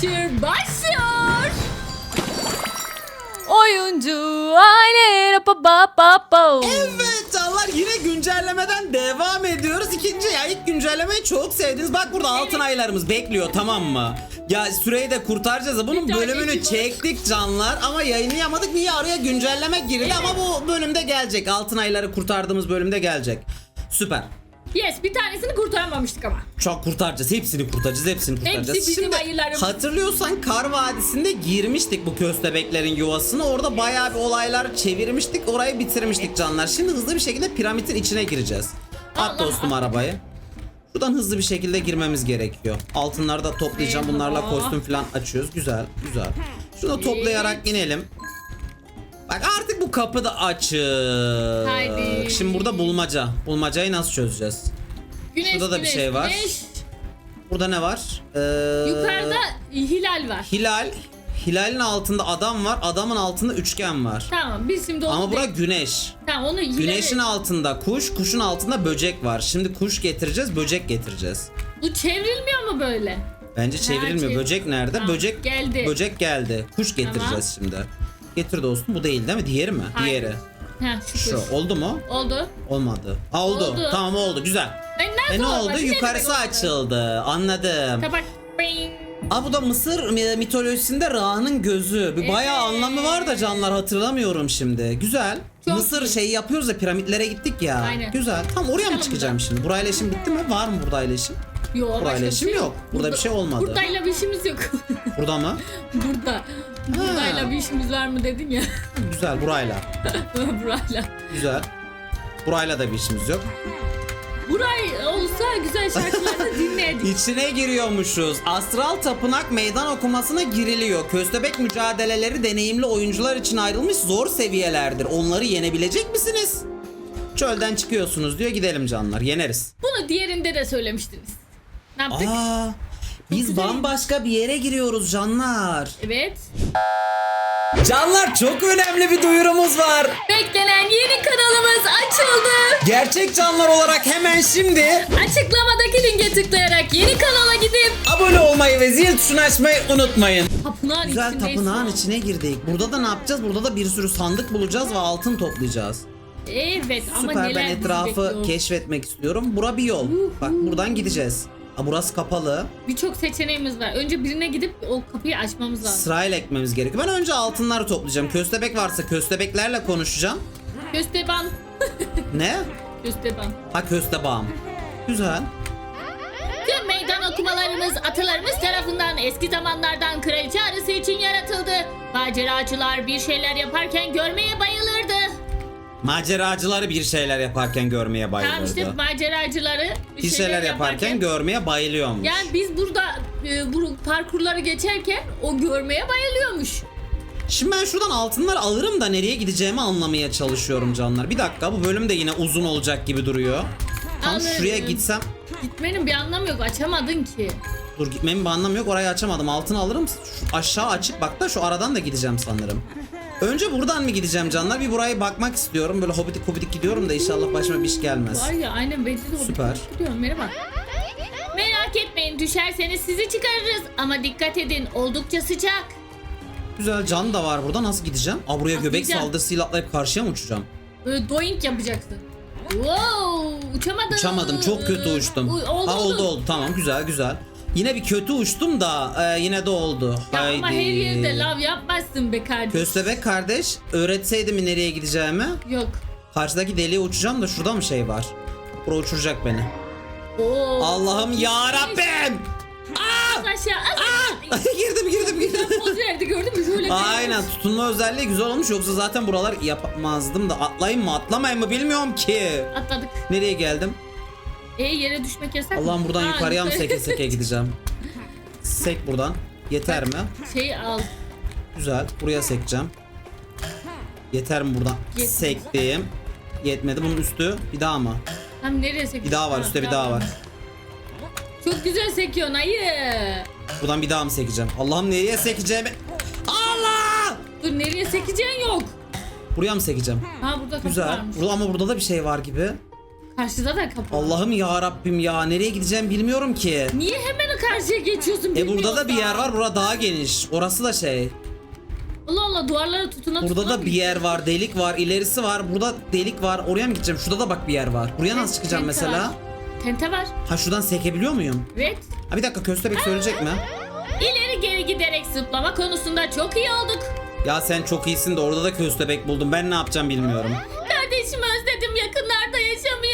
Adventure başlıyor. Oyuncu aile ba ba ba. Evet canlar yine güncellemeden devam ediyoruz. İkinci ya ilk güncellemeyi çok sevdiniz. Bak burada altın aylarımız bekliyor tamam mı? Ya süreyi de kurtaracağız. Bunun Bir tane bölümünü ekip çektik canlar ama yayınlayamadık. Niye araya güncelleme girdi ama bu bölümde gelecek. Altın ayları kurtardığımız bölümde gelecek. Süper. Yes bir tanesini kurtaramamıştık ama. Çok kurtaracağız. Hepsini kurtaracağız. Hepsini kurtaracağız. bizim Şimdi ayılarımız. hatırlıyorsan Kar Vadisi'nde girmiştik bu köstebeklerin yuvasına. Orada bayağı bir olaylar çevirmiştik. Orayı bitirmiştik canlar. Şimdi hızlı bir şekilde piramidin içine gireceğiz. At Allah dostum arabayı. Şuradan hızlı bir şekilde girmemiz gerekiyor. Altınları da toplayacağım. Bunlarla kostüm falan açıyoruz. Güzel, güzel. Şunu toplayarak inelim. Bak artık bu kapı da açık. Haydi. Şimdi burada bulmaca. Bulmacayı nasıl çözeceğiz? Güneş, Şurada da bir güneş, şey var. güneş. Burada ne var? Ee, Yukarıda hilal var. Hilal. Hilalin altında adam var. Adamın altında üçgen var. Tamam biz şimdi onu Ama bura güneş. Tamam onu hilali... Güneşin altında kuş, kuşun altında böcek var. Şimdi kuş getireceğiz, böcek getireceğiz. Bu çevrilmiyor mu böyle? Bence çevrilmiyor. çev- Böcek nerede? Tamam, böcek geldi. Böcek geldi. Kuş getireceğiz şimdi. Getir dostum. Bu değil değil mi? Diğeri mi? Hayır. Diğeri. Ha şükür. Şu. Oldu mu? Oldu. Olmadı. Ha oldu. Oldu. Tamam oldu. Güzel. E, nerede E ne oldu? Yukarısı açıldı. Anladım. Kapak. Bing. Aa bu da Mısır mi- mitolojisinde Ra'nın gözü. Bir bayağı Evet. anlamı var da canlar hatırlamıyorum şimdi. Güzel. Çok Mısır iyi. şeyi yapıyoruz ya piramitlere gittik ya. Aynen. Güzel. Tam oraya mı Bakalım çıkacağım şimdi? Burayla işim bitti mi? Var mı burada işim? Yo, başka Burayla işim şey yok. Burada bir şey olmadı. Buradayla bir işimiz yok. Burada mı? Burada. Buradayla bir işimiz var mı dedin ya. Güzel burayla. Burayla. Güzel. Burayla da bir işimiz yok. Buray olsa güzel şarkılarını dinlerdik. İçine giriyormuşuz. Astral Tapınak meydan okumasına giriliyor. Köstebek mücadeleleri deneyimli oyuncular için ayrılmış zor seviyelerdir. Onları yenebilecek misiniz? Çölden çıkıyorsunuz diyor gidelim canlar. Yeneriz. Bunu diğerinde de söylemiştiniz. Ne yaptık? Aa, biz güzel. bambaşka bir yere giriyoruz canlar. Evet. Canlar çok önemli bir duyurumuz var. Beklenen yeni kanalımız açıldı. Gerçek canlar olarak hemen şimdi Açıklamadaki linke tıklayarak yeni kanala gidip abone olmayı ve zil tuşunu açmayı unutmayın. tapınağın Güzel içindeyiz tapınağın şu an. içine girdik. Burada da ne yapacağız? Burada da bir sürü sandık bulacağız ve altın toplayacağız. Evet ama Süper neler ben bizi etrafı bekliyor. keşfetmek istiyorum. Bura bir yol. Bak buradan gideceğiz. Aa, burası kapalı. Birçok seçeneğimiz var. Önce birine gidip o kapıyı açmamız lazım. Sırayla ekmemiz gerekiyor. Ben önce altınları toplayacağım. Köstebek varsa köstebeklerle konuşacağım. Kösteban. Ne? Kösteban. Ha köstebağım. Güzel. Tüm meydan okumalarımız atalarımız tarafından eski zamanlardan kraliçe arısı için yaratıldı. Maceracılar bir şeyler yaparken görmeye bayılırdı. Maceracıları bir şeyler yaparken görmeye Tamam bayılırdı. işte maceracıları bir şeyler yaparken görmeye bayılıyormuş. Yani biz burada e, bu parkurları geçerken o görmeye bayılıyormuş. Şimdi ben şuradan altınları alırım da nereye gideceğimi anlamaya çalışıyorum canlar. Bir dakika bu bölüm de yine uzun olacak gibi duruyor. Tam Anladım. şuraya gitsem Gitmenin bir anlamı yok açamadın ki. Dur gitmemin bir anlamı yok orayı açamadım altını alırım şu aşağı açık bak da şu aradan da gideceğim sanırım Önce buradan mı gideceğim canlar bir buraya bakmak istiyorum böyle hobidik hobidik gidiyorum da inşallah başıma bir iş gelmez Var ya aynen belli de Süper. Gidiyorum merhaba. Merak etmeyin düşerseniz sizi çıkarırız ama dikkat edin oldukça sıcak. Güzel can da var burada nasıl gideceğim? Aa buraya göbek Atlayacağım. saldırısıyla atlayıp karşıya mı uçacağım? Böyle doink yapacaksın. Wow uçamadım. Uçamadım çok kötü uçtum oldu, Ha oldu oldu tamam güzel güzel Yine bir kötü uçtum da e, yine de oldu Ya ama her Haydi. yerde lav yapmazsın be kardeşim. Köstebek kardeş öğretseydi mi nereye gideceğimi Yok. Karşıdaki deliğe uçacağım da şurada mı şey var? Bura uçuracak beni. Oo. Allah'ım ya Rabbim. Aşağı. Aa! girdim girdim girdim. Poz verdi gördün mü? Şöyle Aynen tutunma özelliği güzel olmuş yoksa zaten buralar yapamazdım da atlayayım mı atlamayayım mı bilmiyorum ki. Atladık. Nereye geldim? E yere düşmek yasak mı? Allah'ım buradan Ha, yukarıya mı seke seke gideceğim? Sek buradan. Yeter mi? Şey al. Güzel. Buraya sekeceğim. Yeter mi buradan? Yetmedi. Sektim. Yetmedi. Bunun üstü bir daha mı? Hem nereye sekiyorsun? Bir daha var. Ha, Üstte bir daha var. Çok güzel sekiyorsun ayı. Buradan bir daha mı sekeceğim? Allah'ım nereye sekeceğimi? Allah! Dur nereye sekeceğin yok. Buraya mı sekeceğim? Ha burada kapı Güzel. varmış. Burada ama burada da bir şey var gibi. Karşıda da kapı. var. Allah'ım ya Rabbim ya nereye gideceğim bilmiyorum ki. Niye hemen karşıya geçiyorsun? E burada da bir yer var. Bura daha geniş. Orası da şey. Allah Allah duvarlara tutuna Burada tutuna da bir yer var. Delik var. ilerisi var. Burada delik var. Oraya mı gideceğim? Şurada da bak bir yer var. Buraya nasıl çıkacağım Tente mesela? var. Tente var. Ha şuradan sekebiliyor muyum? Evet. Ha bir dakika köstebek söyleyecek mi? İleri geri giderek zıplama konusunda çok iyi olduk. Ya sen çok iyisin de orada da köstebek buldum. Ben ne yapacağım bilmiyorum. Kardeşimi özledim yakınlarda yaşamıyor.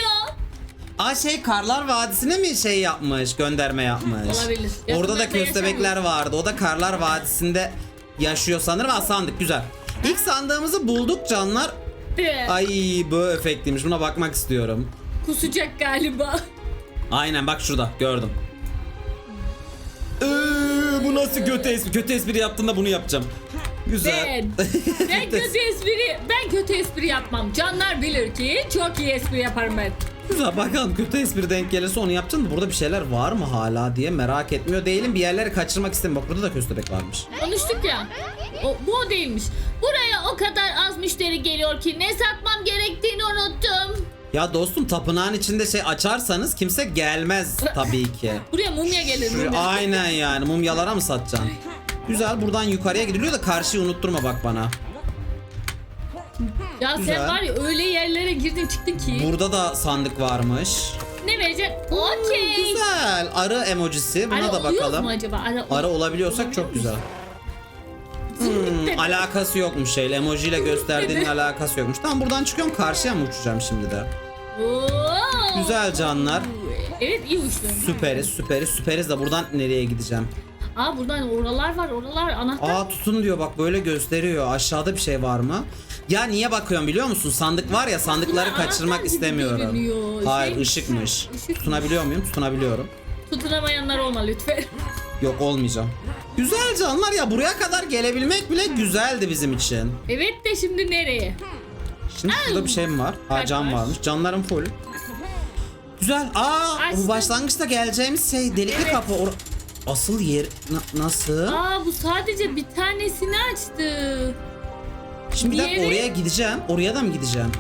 Aa şey Karlar Vadisi'ne mi şey yapmış? Gönderme yapmış. Olabilir. Orada da Yakınlarda köstebekler vardı. O da Karlar Vadisi'nde yaşıyor sanırım. Aa sandık güzel. İlk sandığımızı bulduk canlar. Ay bu efektiymiş. Buna bakmak istiyorum. Kusacak galiba. Aynen bak şurada gördüm. Ee, bu nasıl kötü espri? Kötü espri yaptığında bunu yapacağım. Güzel. Ben. Ben kötü espri, ben kötü espri yapmam. Canlar bilir ki çok iyi espri yaparım ben. Güzel bakalım kötü espri denk gelirse onu yapacaksın da burada bir şeyler var mı hala diye merak etmiyor değilim. Bir yerleri kaçırmak istemiyorum. Bak burada da köstebek varmış. Konuştuk ya. O, bu o değilmiş. Buraya o kadar az müşteri geliyor ki ne satmam gerektiğini unuttum. Ya dostum tapınağın içinde şey açarsanız kimse gelmez tabii ki. Buraya mumya gelir Şu- mumya. Aynen yani mumyalara mı satacaksın? Güzel buradan yukarıya gidiliyor da karşıyı unutturma bak bana. Ya Güzel. sen var ya öyle yerlere girdin çıktın ki. Burada da sandık varmış. ne vereceksin? Okey. Güzel. Arı emojisi. Buna Arı da bakalım. mu acaba? Arı, Arı olabiliyorsak çok güzel. Dedi. Alakası yokmuş şeyle. Emojiyle gösterdiğinin alakası yokmuş. Tamam buradan çıkıyorum karşıya mı uçacağım şimdi de? Oo. Güzel canlar. Evet iyi uçtun. Süperiz süperiz süperiz de buradan nereye gideceğim? Aa buradan oralar var oralar anahtar. Aa tutun diyor bak böyle gösteriyor. Aşağıda bir şey var mı? Ya niye bakıyorum biliyor musun? Sandık var ya sandıkları Bunlar kaçırmak gibi istemiyorum. görünüyor. Hayır Şey- ışıkmış. Işıkmış. Tutunabiliyor muyum? Tutunabiliyorum. Tutunamayanlar olma lütfen. Yok olmayacağım. Güzel canlar ya buraya kadar gelebilmek bile güzeldi bizim için. evet de şimdi nereye? Şimdi şurada bir şey mi var? Kalp cam var. varmış. Canlarım full. Güzel. Aa Açtım. bu başlangıçta geleceğimiz şey delikli Evet. kapı. Or- Asıl yer na- nasıl? Aa bu sadece bir tanesini açtı. Şimdi bir dakika diğeri- oraya gideceğim. Oraya da mı gideceğim?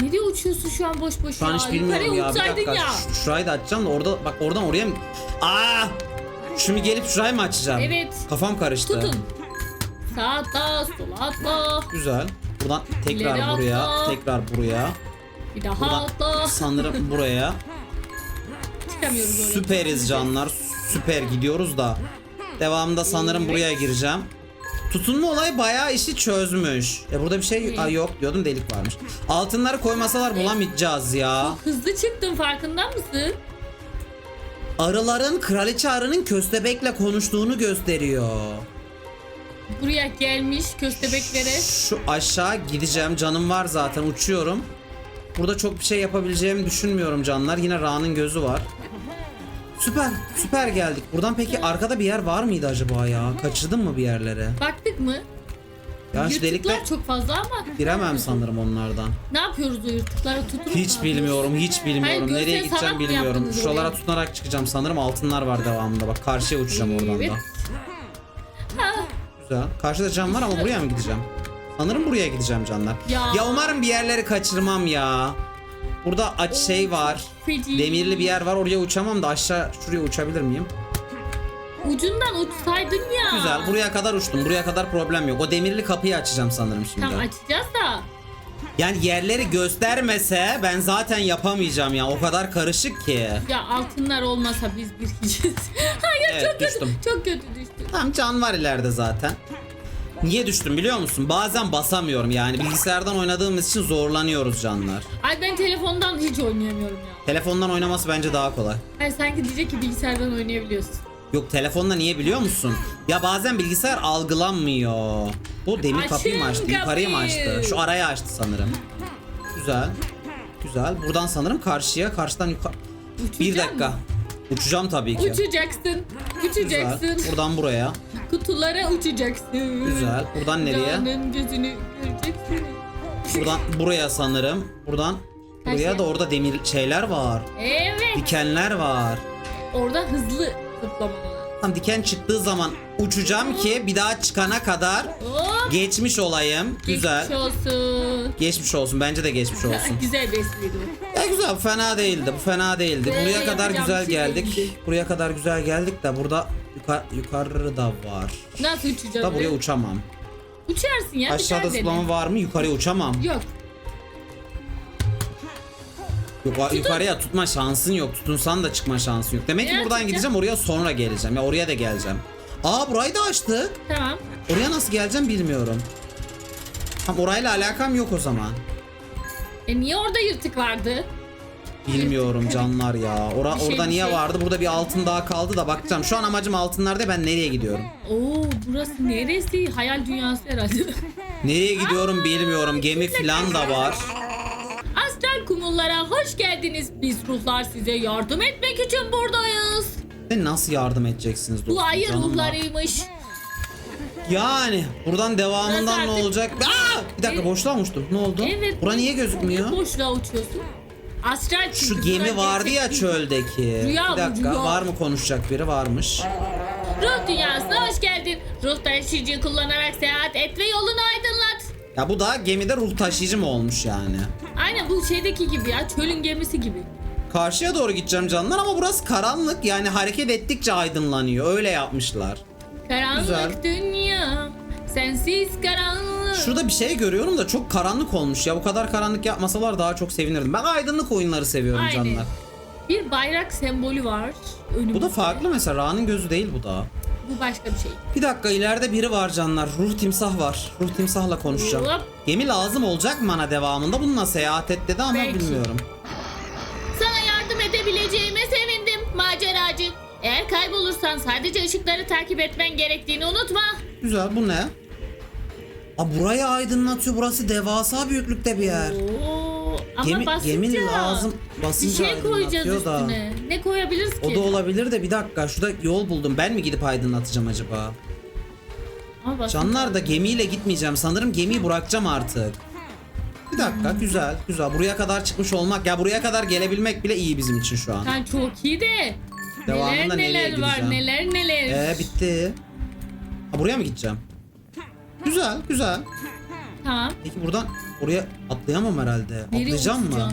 Nereye uçuyorsun şu an boş boş Şu an ya? hiç bilmiyorum ya. Bir dakika. ya. Şurayı da açacağım da orada bak oradan oraya mı? Aa! Şimdi gelip şurayı mı açacağım? Evet. Kafam karıştı. Tutun. Sağ atla, sola atla. Güzel. Buradan tekrar İleri buraya, atla. tekrar buraya. Bir daha Buradan atla. sanırım buraya. Çıkamıyoruz oraya. Süperiz canlar. Süper gidiyoruz da. Devamında sanırım Evet. buraya gireceğim. Tutunma olayı bayağı işi çözmüş. E burada bir şey. Aa, yok diyordum delik varmış. Altınları koymasalar bulamayacağız ya. Hızlı çıktın farkında mısın? Arıların kraliçe arının köstebekle konuştuğunu gösteriyor. Buraya gelmiş köstebeklere. Şu aşağı gideceğim. Canım var zaten uçuyorum. Burada çok bir şey yapabileceğimi düşünmüyorum canlar. Yine Ra'nın gözü var. Süper, süper geldik. Buradan peki arkada bir yer var mıydı acaba ya? Kaçırdım mı bir yerlere? Baktık mı? Ya şu Yırtıklar delikle çok fazla ama. giremem sanırım onlardan. Ne yapıyoruz o yırtıklara tutup? Hiç bilmiyorum, hiç bilmiyorum. Hayır, Nereye görsel gideceğim mı bilmiyorum. yaptınız Şuralara oraya? tutunarak çıkacağım sanırım. Altınlar var devamında. Bak karşıya uçacağım oradan da. Güzel. Karşıda cam var ama buraya mı gideceğim? Sanırım buraya gideceğim canlar. Ya. Ya umarım bir yerleri kaçırmam ya. Burada aç şey var. Demirli bir yer var. Oraya uçamam da aşağı şuraya uçabilir miyim? Ucundan uçsaydın ya. Güzel. Buraya kadar uçtum. Buraya kadar problem yok. O demirli kapıyı açacağım sanırım şimdi. Tamam açacağız da. Yani yerleri göstermese ben zaten yapamayacağım ya. O kadar karışık ki. Ya altınlar olmasa biz bir. Hayır Evet, çok kötü. düştüm. Çok kötü düştüm. Tam can var ileride zaten. Niye düştüm biliyor musun? Bazen basamıyorum yani. Bilgisayardan oynadığımız için zorlanıyoruz canlar. Ay ben telefondan hiç oynayamıyorum ya. Telefondan oynaması bence daha kolay. Hayır sanki diyecek ki bilgisayardan oynayabiliyorsun. Yok telefonla niye biliyor musun? Ya bazen bilgisayar algılanmıyor. Bu demir Açın kapıyı mı açtı? Yukarıyı mı açtı? kapıyı. Şu arayı açtı sanırım. Güzel. Güzel. Buradan sanırım karşıya, karşıdan yukarı. Bir dakika. mı? Uçacağım tabii ki. Uçacaksın. Güzel. Uçacaksın. Buradan buraya. Kutulara uçacaksın. Güzel. Buradan nereye? Dağının gözünü göreceksin. Buradan buraya sanırım. Buradan buraya da orada demir şeyler var. Evet. Dikenler var. Orada hızlı zıplamalı. Tam diken çıktığı zaman uçacağım ki bir daha çıkana kadar Hop. geçmiş olayım. Güzel. Geçmiş olsun. Geçmiş olsun. Bence de geçmiş olsun. Güzel bir E güzel fena değildi. Bu fena değildi. Ee, Buraya kadar yapacağım güzel bir şey geldik. değildi. Buraya kadar güzel geldik de burada yukarı, yukarı da var. Nasıl uçacağız? Da buraya uçamam. Uçarsın ya. Aşağıda tane zıplama var mı? Yukarıya uçamam. Yok. Yuka- yukarıya tutma şansın yok. Tutunsan da çıkma şansın yok. Demek ki Nereye buradan gideceğim oraya sonra geleceğim. Ya oraya da geleceğim. Aa burayı da açtık. Tamam. Oraya nasıl geleceğim bilmiyorum. Tam orayla alakam yok o zaman. E niye orada yırtık vardı? Bilmiyorum canlar ya. Ora, Bir şey, orada bir niye şey. vardı? Burada bir altın daha kaldı da bakacağım. Şu an amacım altınlarda ben nereye gidiyorum? Oo burası neresi? Hayal dünyası herhalde. Nereye gidiyorum bilmiyorum. Gemi falan da var. Astral kumullara hoş geldiniz. Biz ruhlar size yardım etmek için buradayız. Ve nasıl yardım edeceksiniz dostum? Bu ayı canım ruhlarıymış. Yani buradan devamından Burası ne artık- olacak? Aa! Bir dakika Evet. boşluğa mı uçtum? Ne oldu? Evet. Bura niye gözükmüyor? Boşluğa uçuyorsun. Astral Şu çünkü gemi burası vardı ya gerçek çöldeki. Rüya bir bu, dakika rüya. var mı konuşacak biri varmış. Ruh dünyasına hoş geldin. Ruh taşıyıcı kullanarak seyahat et ve yolunu aydınlat. Ya bu da gemide ruh taşıyıcı mı olmuş yani? Aynen bu şeydeki gibi ya çölün gemisi gibi. Karşıya doğru gideceğim canlar ama burası karanlık yani hareket ettikçe aydınlanıyor. Öyle yapmışlar. Karanlık Güzel. dünya, sensiz karanlık. Şurada bir şey görüyorum da çok karanlık olmuş ya. Bu kadar karanlık yapmasalar daha çok sevinirdim. Ben aydınlık oyunları seviyorum Aynen. canlar. Bir bayrak sembolü var önümüzde. Bu da farklı mesela. Ra'nın gözü değil bu da. Bu başka bir şey. Bir dakika ileride biri var canlar. Ruh timsah var. Ruh timsahla konuşacağım. Hop. Gemi lazım olacak mı bana devamında? Bununla seyahat et dedi ama Belki. bilmiyorum. Eğer kaybolursan sadece ışıkları takip etmen gerektiğini unutma. Güzel bu ne? Aa burayı aydınlatıyor. Burası devasa büyüklükte bir yer. Oo, ama Gemi, basınca gemi lazım. bir Basınca şey koyacağız aydınlatıyor da. üstüne. Ne koyabiliriz ki? O da olabilir de bir dakika şurada yol buldum. Ben mi gidip aydınlatacağım acaba? Canlar da gemiyle gitmeyeceğim. Sanırım gemiyi bırakacağım artık. Bir dakika güzel güzel. Buraya kadar çıkmış olmak ya buraya kadar gelebilmek bile iyi bizim için şu an. Sen çok iyi de. Devamında neler nereye neler var gideceğim? neler neler. Ee bitti. Ha buraya mı gideceğim? Güzel güzel. Tamam. Peki buradan oraya atlayamam herhalde. Nereye Atlayacağım mı?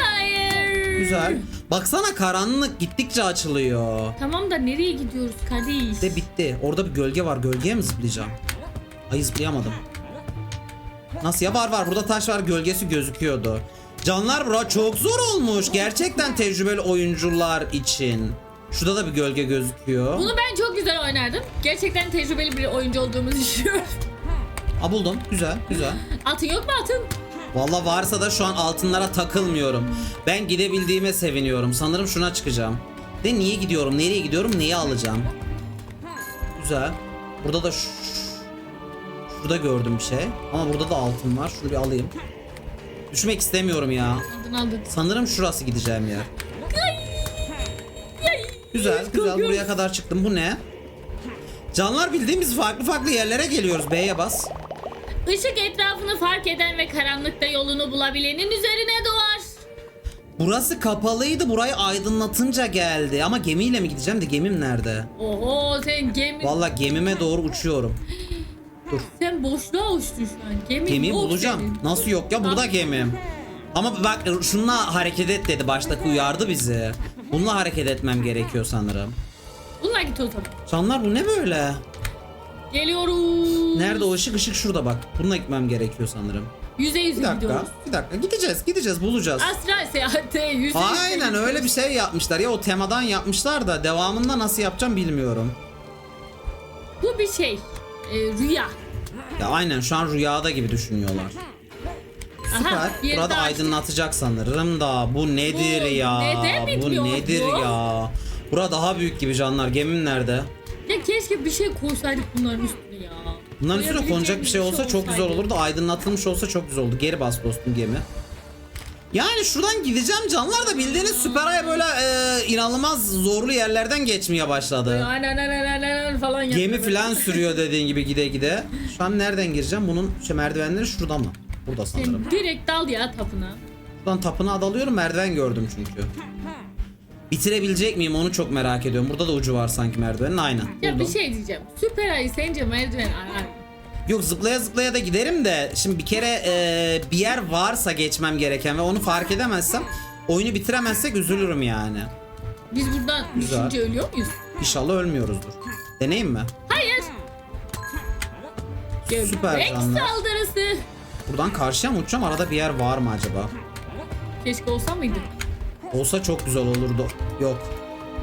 Hayır. Güzel. Baksana karanlık gittikçe açılıyor. Tamam da nereye gidiyoruz kardeş? De bitti. Orada bir gölge var. Gölgeye mi zıplayacağım? Ay zıplayamadım. Nasıl ya var var burada taş var gölgesi gözüküyordu. Canlar bura çok zor olmuş. Gerçekten tecrübeli oyuncular için. Şurada da bir gölge gözüküyor. Bunu ben çok güzel oynardım. Gerçekten tecrübeli bir oyuncu olduğumuzu düşünüyorum. Aa buldum. Güzel güzel. Atın yok mu atın? Valla varsa da şu an altınlara takılmıyorum. Ben gidebildiğime seviniyorum. Sanırım şuna çıkacağım. De niye gidiyorum? Nereye gidiyorum? Neyi alacağım? Güzel. Burada da şurada gördüm bir şey. Ama burada da altın var. Şunu bir alayım. Düşmek istemiyorum ya. Aldın aldın. Sanırım şurası gideceğim yer. Güzel, güzel. Buraya kadar çıktım. Bu ne? Canlar bildiğimiz farklı farklı yerlere geliyoruz. B'ye bas. Işık etrafını fark eden ve karanlıkta yolunu bulabilenin üzerine doğar. Burası kapalıydı. Burayı aydınlatınca geldi. Ama gemiyle mi gideceğim de gemim nerede? Oho sen gemi... Vallahi gemime doğru uçuyorum. Boşluğa uçtun şu an. Gemi Gemiyi yok bulacağım. senin. Nasıl yok ya? Burada gemim. Ama bak şununla hareket et dedi. Baştaki uyardı bizi. Bununla hareket etmem gerekiyor sanırım. Bununla git o zaman. Canlar bu ne böyle? Geliyoruz. Nerede o ışık? Işık şurada bak. Bununla gitmem gerekiyor sanırım. Yüze yüze Bir dakika. gidiyoruz. Bir dakika. Gideceğiz. Gideceğiz. Bulacağız. Astral seyahatte yüze yüze Aynen öyle bir şey yapmışlar. Ya o temadan yapmışlar da devamında nasıl yapacağım bilmiyorum. Bu bir şey. Ee, rüya. Ya aynen şu an rüyada gibi düşünüyorlar. Süper. Aha, bir Burada aydınlatacak sanırım da bu nedir Bu ya? neden bu nedir bu? ya? Bura daha büyük gibi canlar. Gemim nerede? Ya keşke bir şey koysaydık bunların üstüne ya. Bunların üstüne konacak bir Koyabileceğimiz şey olsa çok güzel olurdu. Aydınlatılmış olsa çok güzel oldu. Geri bas dostum gemi. Yani şuradan gideceğim canlar da bildiğiniz Süperay'a böyle e, inanılmaz zorlu yerlerden geçmeye başladı. Aynen aynen aynen aynen falan yapıyor. Gemi falan sürüyor dediğin gibi gide gide. Şu an nereden gireceğim? Bunun şu merdivenleri şurada mı? Burada sanırım. Direkt dal ya tapına. Buradan tapınağa dalıyorum merdiven gördüm çünkü. Bitirebilecek miyim onu çok merak ediyorum. Burada da ucu var sanki merdivenin aynen. Ya Buldum. bir şey diyeceğim. Süper ayı sence merdiven arar mı? Yok zıplaya zıplaya da giderim de şimdi bir kere e, bir yer varsa geçmem gereken ve onu fark edemezsem oyunu bitiremezsek üzülürüm yani. Biz buradan Güzel. düşünce ölüyor muyuz? İnşallah ölmüyoruzdur. Deneyim mi? Hayır. Süper Göbek canlar. saldırısı. Buradan karşıya mı uçacağım? Arada bir yer var mı acaba? Keşke olsa mıydı? Olsa çok güzel olurdu. Yok.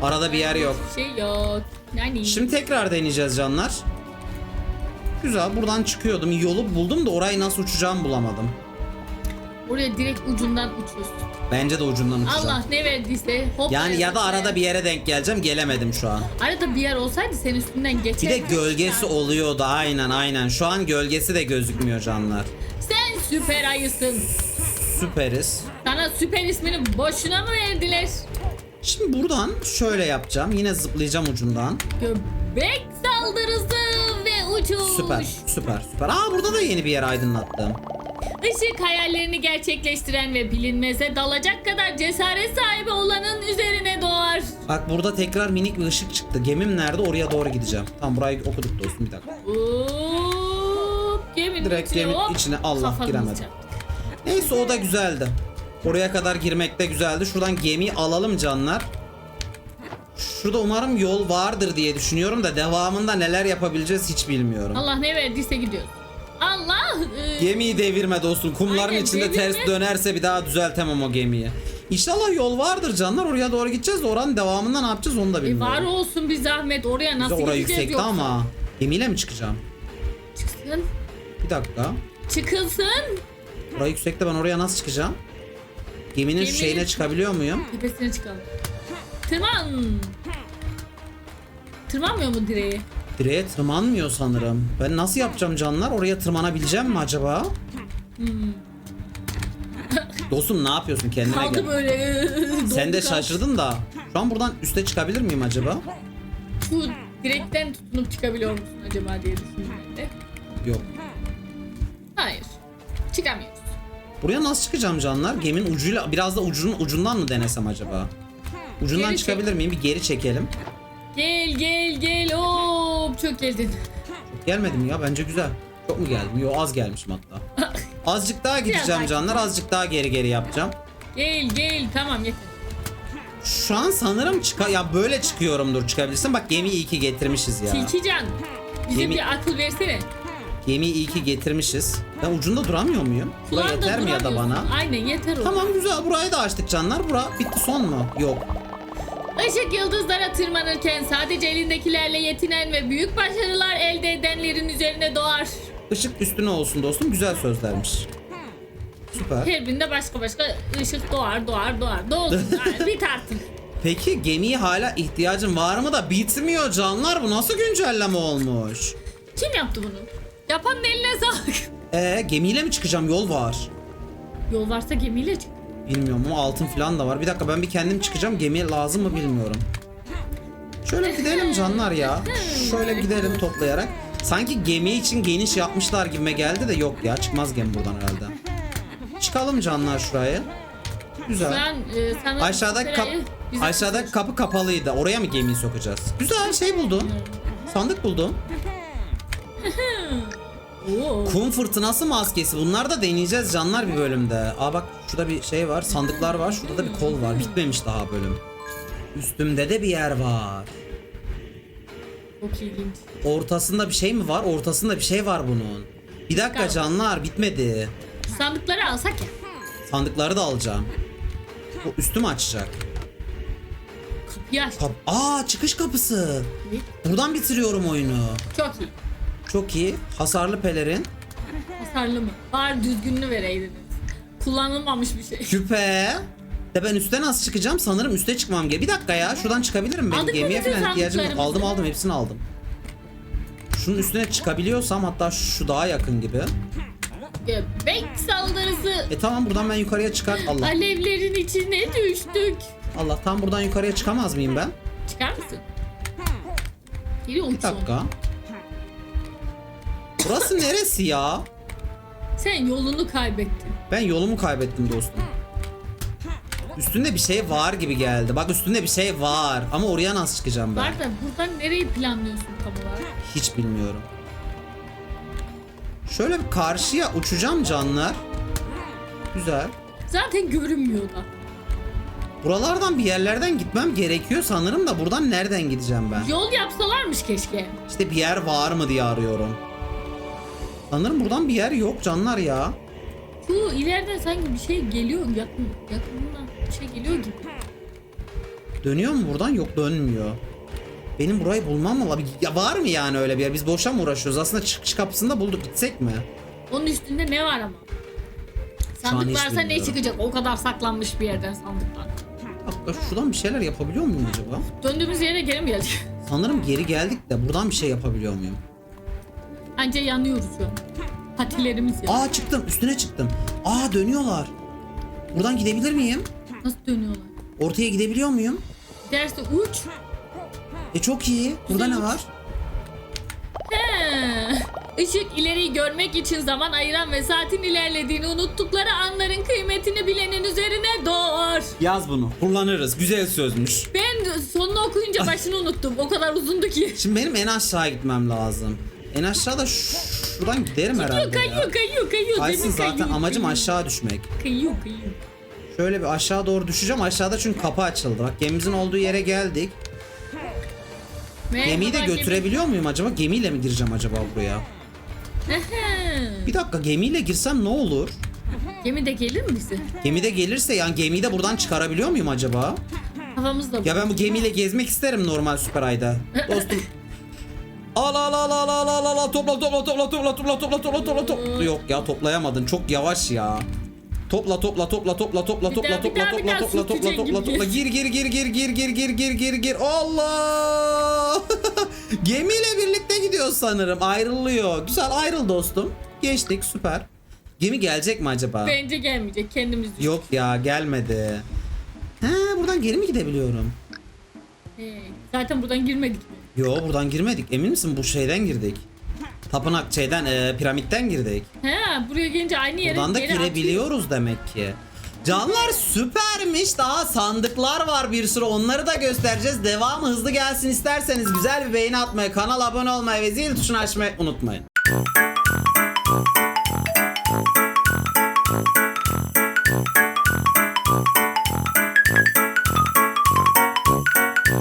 Arada bir yer yok. Şey yok. Yani Şimdi tekrar deneyeceğiz canlar. Güzel buradan çıkıyordum. Yolu buldum da orayı nasıl uçacağımı bulamadım. oraya direkt ucundan uçuyorsun. Bence de ucundan uçacağım. Allah ne verdiyse hop. Yani ya da arada bir yere denk geleceğim. Gelemedim şu an. Arada bir yer olsaydı senin üstünden geçer. Bir de gölgesi oluyordu aynen aynen. Şu an gölgesi de gözükmüyor canlar. Sen süper ayısın. Süperiz. Sana süper ismini boşuna mı verdiler? Şimdi buradan şöyle yapacağım. Yine zıplayacağım ucundan. Göbek saldırısı uçuş. Süper süper süper. Aa burada da yeni bir yer aydınlattım. Işık hayallerini gerçekleştiren ve bilinmeze dalacak kadar cesaret sahibi olanın üzerine doğar. Bak burada tekrar minik bir ışık çıktı. Gemim nerede? Oraya doğru gideceğim. Tamam burayı okuduk dostum bir dakika. Hop, geminin Direkt içine geminin hop, içine Allah kafamız giremedim. Neyse o da güzeldi. Oraya kadar girmek de güzeldi. Şuradan gemiyi alalım canlar. Şurada umarım yol vardır diye düşünüyorum da devamında neler yapabileceğiz hiç bilmiyorum. Allah ne verdiyse gidiyoruz. Allah! e, Gemiyi devirme dostum. Kumların Aynen, içinde devirme. ters dönerse bir daha düzeltemem o gemiyi. İnşallah yol vardır canlar. Oraya doğru gideceğiz de oranın devamında ne yapacağız onu da e, bilmiyorum. var olsun bir zahmet oraya Bize nasıl oraya gideceğiz yüksekte yoksa? ama. Gemiyle mi çıkacağım? Çıksın. Bir dakika. Çıkılsın. Oraya yüksekte ben oraya nasıl çıkacağım? Geminin Geminin- şeyine çıkabiliyor muyum? Tepesine çıkalım. Tırman. Tırmanmıyor mu direğe? Direğe tırmanmıyor sanırım. Ben nasıl yapacağım canlar? Oraya tırmanabileceğim mi acaba? Dostum ne yapıyorsun kendine Kaldı gel. böyle. Sen de dondu kaldı. şaşırdın da. Şu an buradan üste çıkabilir miyim acaba? Şu direkten tutunup çıkabiliyor musun acaba diye düşündüm de. Yok. Hayır. Çıkamıyoruz. Buraya nasıl çıkacağım canlar? Geminin ucuyla biraz da ucun, ucundan mı denesem acaba? Ucundan Geri çıkabilir miyim? Bir geri çekelim. Gel gel gel hop çok geldin. Gelmedim ya bence güzel. Çok mu geldim? Yo az gelmişim hatta. Azıcık daha gideceğim canlar. Azıcık daha geri geri yapacağım. Gel gel tamam yeter. Şu an sanırım çıka ya böyle çıkıyorumdur çıkabilirsin. Bak gemiyi iyi ki getirmişiz ya. Tilkican bize Yemin- bir akıl versene. Gemiyi iyi ki getirmişiz. Ben ucunda duramıyor muyum? Kulağında yeter mi ya da bana? Aynen yeter o. Tamam güzel burayı da açtık canlar. Bura bitti son mu? Yok. Işık yıldızlara tırmanırken sadece elindekilerle yetinen ve büyük başarılar elde edenlerin üzerine doğar. Işık üstüne olsun dostum. Güzel sözlermiş. Süper. Her birinde başka başka ışık doğar doğar doğar. Doğsun. Yani bir tartın. Peki gemiye hala ihtiyacın var mı da bitmiyor canlar. Bu nasıl güncelleme olmuş? Kim yaptı bunu? Yapanın eline sağlık. Ee gemiyle mi çıkacağım? Yol var. Yol varsa gemiyle çık. Bilmiyorum ama altın falan da var. Bir dakika ben bir kendim çıkacağım. Gemiye lazım mı bilmiyorum. Şöyle gidelim canlar ya. Şöyle gidelim toplayarak. Sanki gemi için geniş yapmışlar gibime geldi de yok ya. Çıkmaz gemi buradan herhalde. Çıkalım canlar şuraya. Güzel. Ben e, sana Aşağıdaki, kap aşağıdaki kapı kapalıydı. Oraya mı gemiyi sokacağız? Güzel şey buldum. Sandık buldum. Oo. Kum fırtınası maskesi. Bunlar da deneyeceğiz canlar bir bölümde. Aa bak şurada bir şey var. Sandıklar var. Şurada da bir kol var. Bitmemiş daha bölüm. Üstümde de bir yer var. Çok ilginç. Ortasında bir şey mi var? Ortasında bir şey var bunun. Bir dakika Galiba. canlar bitmedi. Sandıkları alsak ya. Sandıkları da alacağım. O üstümü açacak. Kapıyı aç. Kap Aa çıkış kapısı. Buradan bitiriyorum oyunu. Çok iyi. Çok iyi. Hasarlı pelerin. Hasarlı mı? Var düzgününü vereydiniz. Kullanılmamış bir şey. Küpe. De ben üste nasıl çıkacağım? Sanırım üste çıkmam gerekiyor. Bir dakika ya. Şuradan çıkabilirim ben. Aldık mı Gemiye bütün falan ihtiyacım yok. sandıklarımızı? Aldım aldım. Hepsini aldım. Şunun üstüne çıkabiliyorsam hatta şu daha yakın gibi. Göbek saldırısı. E tamam buradan ben yukarıya çıkar. Allah. Alevlerin içine düştük. Allah tam buradan yukarıya çıkamaz mıyım ben? Çıkar mısın? Geri Bir uçsun. dakika. Burası neresi ya? Sen yolunu kaybettin. Ben yolumu kaybettim dostum. Üstünde bir şey var gibi geldi. Bak üstünde bir şey var. Ama oraya nasıl çıkacağım ben? Var da buradan nereyi planlıyorsun tam olarak? Hiç bilmiyorum. Şöyle bir karşıya uçacağım canlar. Güzel. Zaten görünmüyor da. Buralardan bir yerlerden gitmem gerekiyor sanırım da buradan nereden gideceğim ben? Yol yapsalarmış keşke. İşte bir yer var mı diye arıyorum. Sanırım buradan bir yer yok canlar ya. Şu ileriden sanki bir şey geliyor yakın, yakınından bir şey geliyor gibi. Dönüyor mu buradan? Yok dönmüyor. Benim burayı bulmam mı? Ya var mı yani öyle bir yer? Biz boşa mı uğraşıyoruz? Aslında çıkış kapısında bulduk. Gitsek mi? Onun üstünde ne var ama? an Sandık hiç varsa ne bilmiyorum. çıkacak? O kadar saklanmış bir yerden sandıklar. Bak şuradan bir şeyler yapabiliyor muyum acaba? Döndüğümüz yere geri mi geldik? Sanırım geri geldik de buradan bir şey yapabiliyor muyum? Anca yanıyoruz şu an. Patilerimiz ya. Aa çıktım üstüne çıktım. Aa dönüyorlar. Buradan gidebilir miyim? Nasıl dönüyorlar? Ortaya gidebiliyor muyum? Derste uç. E çok iyi. Burada ne var? He. Işık ileriyi görmek için zaman ayıran ve saatin ilerlediğini unuttukları anların kıymetini bilenin üzerine doğar. Yaz bunu. Kullanırız. Güzel sözmüş. Ben sonunu okuyunca başını unuttum. O kadar uzundu ki. Şimdi benim en aşağı gitmem lazım. En aşağıda şuradan giderim herhalde ya. Kayıyor kayıyor kayıyor. Kaysın zaten kayıyor, amacım kayıyor. aşağı düşmek. Kayıyor kayıyor. Şöyle bir aşağı doğru düşeceğim. Aşağıda çünkü kapı açıldı. Bak gemimizin olduğu yere geldik. Merhaba, Gemiyi de götürebiliyor muyum acaba? Gemiyle mi gireceğim acaba buraya? Bir dakika gemiyle girsem ne olur? Gemi de gelir mi bize? Gemide gelirse yani gemiyi de buradan çıkarabiliyor muyum acaba? Havamız da bu. Ya ben bu gemiyle gezmek isterim normal süper ayda. Dostum. Al al al al al al al topla topla topla topla topla topla topla topla topla. Yok ya toplayamadın çok yavaş ya. Topla topla topla topla topla Bir topla daha, topla daha, topla topla topla topla topla gir gir gir gir gir gir gir gir gir gir Allah Gemiyle birlikte gidiyoruz sanırım ayrılıyor Güzel ayrıl dostum Geçtik süper Gemi gelecek mi acaba? Bence gelmeyecek. Kendimiz düşün. Yok ya gelmedi He buradan geri mi gidebiliyorum? Ee, zaten buradan girmedik. Yo buradan girmedik. Emin misin bu şeyden girdik? Tapınak şeyden e, piramitten girdik. He, buraya gelince aynı yere Buradan da geri girebiliyoruz demek ki. Canlar süpermiş. Daha sandıklar var bir sürü. Onları da göstereceğiz. Devamı hızlı gelsin isterseniz güzel bir beğeni atmayı, kanala abone olmayı ve zil tuşunu açmayı unutmayın.